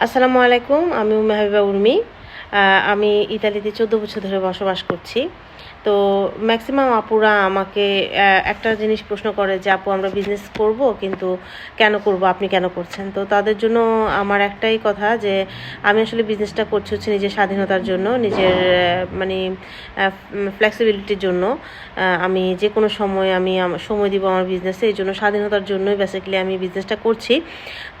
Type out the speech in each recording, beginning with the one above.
আসসালামু আলাইকুম আমি উম্মে হাবিবা উর্মি। আমি ইতালিতে চোদ্দ বছর ধরে বসবাস করছি। তো ম্যাক্সিমাম আপুরা আমাকে একটা জিনিস প্রশ্ন করে যে, আপু, আমরা বিজনেস করব, কিন্তু কেন করব? আপনি কেন করছেন? তো তাদের জন্য আমার একটাই কথা যে, আমি আসলে বিজনেসটা করছি হচ্ছে নিজের স্বাধীনতার জন্য, নিজের মানে ফ্লেক্সিবিলিটির জন্য। আমি যে কোনো সময় আমি সময় দিব আমার বিজনেসে এই জন্য স্বাধীনতার জন্যই বেসিক্যালি আমি বিজনেসটা করছি।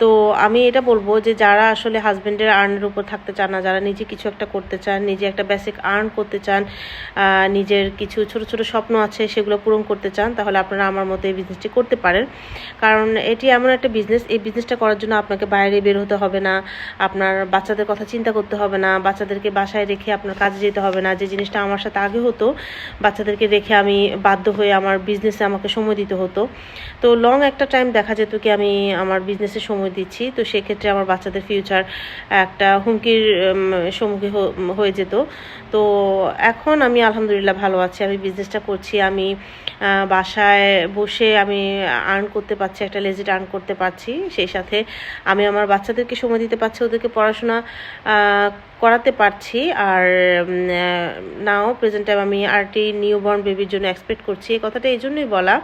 তো আমি এটা বলব যে, যারা আসলে হাজবেন্ডের আর্নের উপর থাকতে চান না, যারা নিজে কিছু একটা করতে চান, নিজে একটা বেসিক আর্ন করতে চান নিজের কিছু ছোট ছোট স্বপ্ন আছে সেগুলো পূরণ করতে চান, তাহলে আপনারা আমার মতো এই বিজনেসটি করতে পারেন। কারণ এটি এমন একটা বিজনেস এই বিজনেসটা করার জন্য আপনাকে বাইরে বের হতে হবে না, আপনার বাচ্চাদের কথা চিন্তা করতে হবে না, বাচ্চাদেরকে বাসায় রেখে আপনার কাজে যেতে হবে না, যে জিনিসটা আমার সাথে আগে হতো, বাচ্চাদেরকে রেখে আমি বাধ্য হয়ে আমার বিজনেসে আমাকে সময় দিতে হতো। তো লং একটা টাইম দেখা যেত কি আমি আমার বিজনেসে সময় দিচ্ছি, তো সেক্ষেত্রে আমার বাচ্চাদের ফিউচার একটা হুমকির সম্মুখীন হয়ে যেত। তো এখন আমি আলহামদুলিল্লাহ ভালো আছি, আমি বিজনেসটা করছি, আমি বাসায় বসে আমি আর্ন করতে পারছি, একটা লেজিট আর্ন করতে পারছি। সেই সাথে আমি আমার বাচ্চাদেরকে সময় দিতে পারছি, ওদেরকে পড়াশোনা করাতে পারছি আর নাও প্রেজেন্ট টাইম আমি আরটি নিউ বর্ন বেবির জন্য এক্সপেক্ট করছি। এই কথাটা এই জন্যই বলা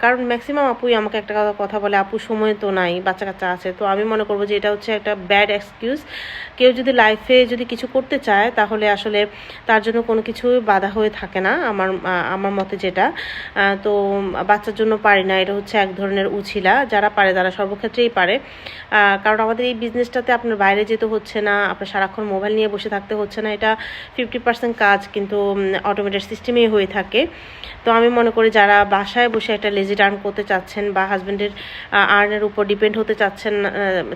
কারণ ম্যাক্সিমাম আপুই আমাকে একটা কথা- কথা বলে, আপু, সময় তো নাই বাচ্চা কাচ্চা আছে। তো আমি মনে করব যে এটা হচ্ছে একটা ব্যাড এক্সকিউজ কেউ যদি লাইফে যদি কিছু করতে চায়, তাহলে আসলে তার জন্য কোনো কিছু বাধা হয়ে থাকে না, আমার আমার মতে যেটা। তো বাচ্চার জন্য পারি না, এটা হচ্ছে এক ধরনের উছিলা। যারা পারে, তারা সর্বক্ষেত্রেই পারে। কারণ আমাদের এই বিজনেসটাতে আপনার বাইরে যেতে হচ্ছে না, আপনার সারাক্ষণ মোবাইল নিয়ে বসে থাকতে হচ্ছে না। এটা ফিফটি পার্সেন্ট কাজ কিন্তু অটোমেটেড সিস্টেমেই হয়ে থাকে। তো আমি মনে করি যারা বাসায় বসে একটা লেজি আর্ন করতে চাচ্ছেন বা হাজব্যান্ডের আর্নের উপর ডিপেন্ড হতে চাচ্ছেন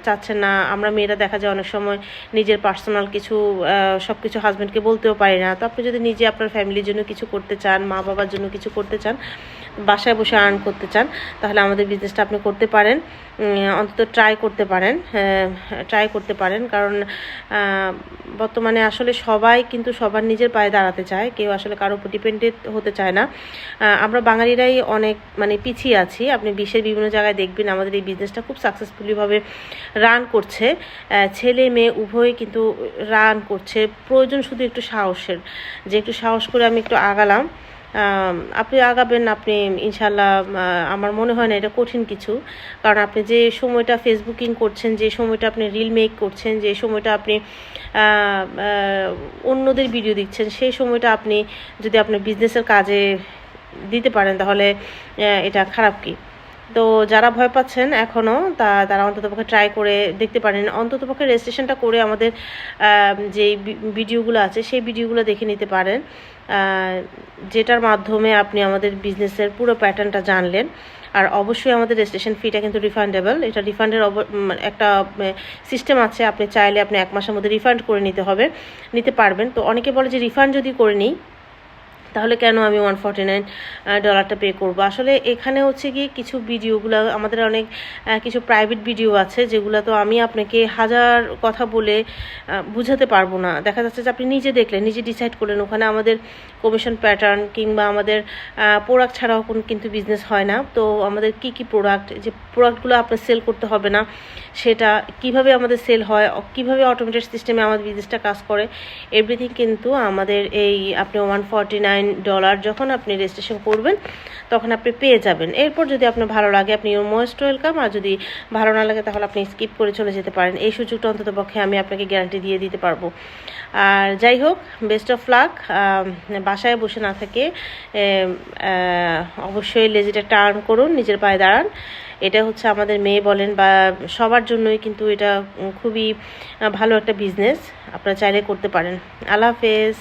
চাচ্ছেন না, আমরা মেয়েরা দেখা যায় অনেক সময় নিজের পার্সোনাল কিছু সব কিছু হাজব্যান্ডকে বলতেও পারি না। তো আপনি যদি নিজে আপনার ফ্যামিলির জন্য কিছু করতে চান মা বাবার জন্য কিছু করতে চান বাসায় বসে আর্ন করতে চান, তাহলে আমাদের বিজনেসটা আপনি করতে পারেন। অন্তত ট্রাই করতে পারেন ট্রাই করতে পারেন। কারণ বর্তমানে আসলে সবাই কিন্তু সবার নিজের পায়ে দাঁড়াতে চায়, কেউ আসলে কারও উপর ডিপেন্ডেন্ট হতে চায় না। আমরা বাঙালিরাই অনেক মানে পিছিয়ে আছি। আপনি বিশ্বের বিভিন্ন জায়গায় দেখবেন আমাদের এই বিজনেসটা খুব সাকসেসফুলিভাবে রান করছে। ছেলে মেয়ে উভয়ে কিন্তু রান করছে। প্রয়োজন শুধু একটু সাহসের। যে একটু সাহস করে আমি একটু আগালাম আপনি আগাবেন, আপনি ইনশাল্লাহ আমার মনে হয় না এটা কঠিন কিছু। কারণ আপনি যে সময়টা ফেসবুকিং করছেন, যে সময়টা আপনি রিল মেক করছেন, যে সময়টা আপনি অন্যদের ভিডিও দিচ্ছেন সেই সময়টা আপনি যদি আপনার বিজনেসের কাজে দিতে পারেন, তাহলে এটা খারাপ কি? তো যারা ভয় পাচ্ছেন এখনও তা তারা অন্ততপক্ষে ট্রাই করে দেখতে পারেন। অন্ততপক্ষে রেজিস্ট্রেশনটা করে আমাদের যে ভিডিওগুলো আছে, সেই ভিডিওগুলো দেখে নিতে পারেন। যেটার মাধ্যমে আপনি আমাদের বিজনেসের পুরো প্যাটার্নটা জানলেন। আর অবশ্যই আমাদের রেজিস্ট্রেশন ফিটা কিন্তু রিফান্ডেবল এটা রিফান্ডের একটা সিস্টেম আছে। আপনি চাইলে আপনি এক মাসের মধ্যে রিফান্ড করে নিতে হবে, নিতে পারবেন। তো অনেকে বলে যে রিফান্ড যদি করে নিই তাহলে কেন আমি ওয়ান ফর্টি নাইন ডলারটা পে করব? আসলে এখানে হচ্ছে গিয়ে কিছু ভিডিওগুলো আমাদের অনেক কিছু প্রাইভেট ভিডিও আছে, যেগুলো তো আমি আপনাকে হাজার কথা বলে বুঝাতে পারব না। দেখা যাচ্ছে যে আপনি নিজে দেখলেন, নিজে ডিসাইড করলেন, ওখানে আমাদের কমিশন প্যাটার্ন কিংবা আমাদের প্রোডাক্ট ছাড়াও কোন কিন্তু বিজনেস হয় না। তো আমাদের কি কি প্রোডাক্ট যে প্রোডাক্টগুলো আপনার সেল করতে হবে না, সেটা কীভাবে আমাদের সেল হয় কীভাবে অটোমেটেড সিস্টেমে আমাদের বিজনেসটা কাজ করে এভরিথিং কিন্তু আমাদের এই, আপনি ওয়ান ফর্টি নাইন ডলার যখন আপনি রেজিস্ট্রেশন করবেন, তখন আপনি পেয়ে যাবেন। এরপর যদি আপনার ভালো লাগে, আপনি মোস্ট ওয়েলকাম আর যদি ভালো না লাগে, তাহলে আপনি স্কিপ করে চলে যেতে পারেন। এই সুযোগটা অন্তত পক্ষে আমি আপনাকে গ্যারান্টি দিয়ে দিতে পারব। আর যাই হোক বেস্ট অফ লাক বাসায় বসে না থেকে অবশ্যই লেজিটা টার্ন করুন, নিজের পায়ে দাঁড়ান। এটা হচ্ছে আমাদের মেয়ে বলেন বা সবার জন্যই কিন্তু এটা খুবই ভালো একটা বিজনেস আপনারা চাইলে করতে পারেন। আল্লাহ হাফেজ।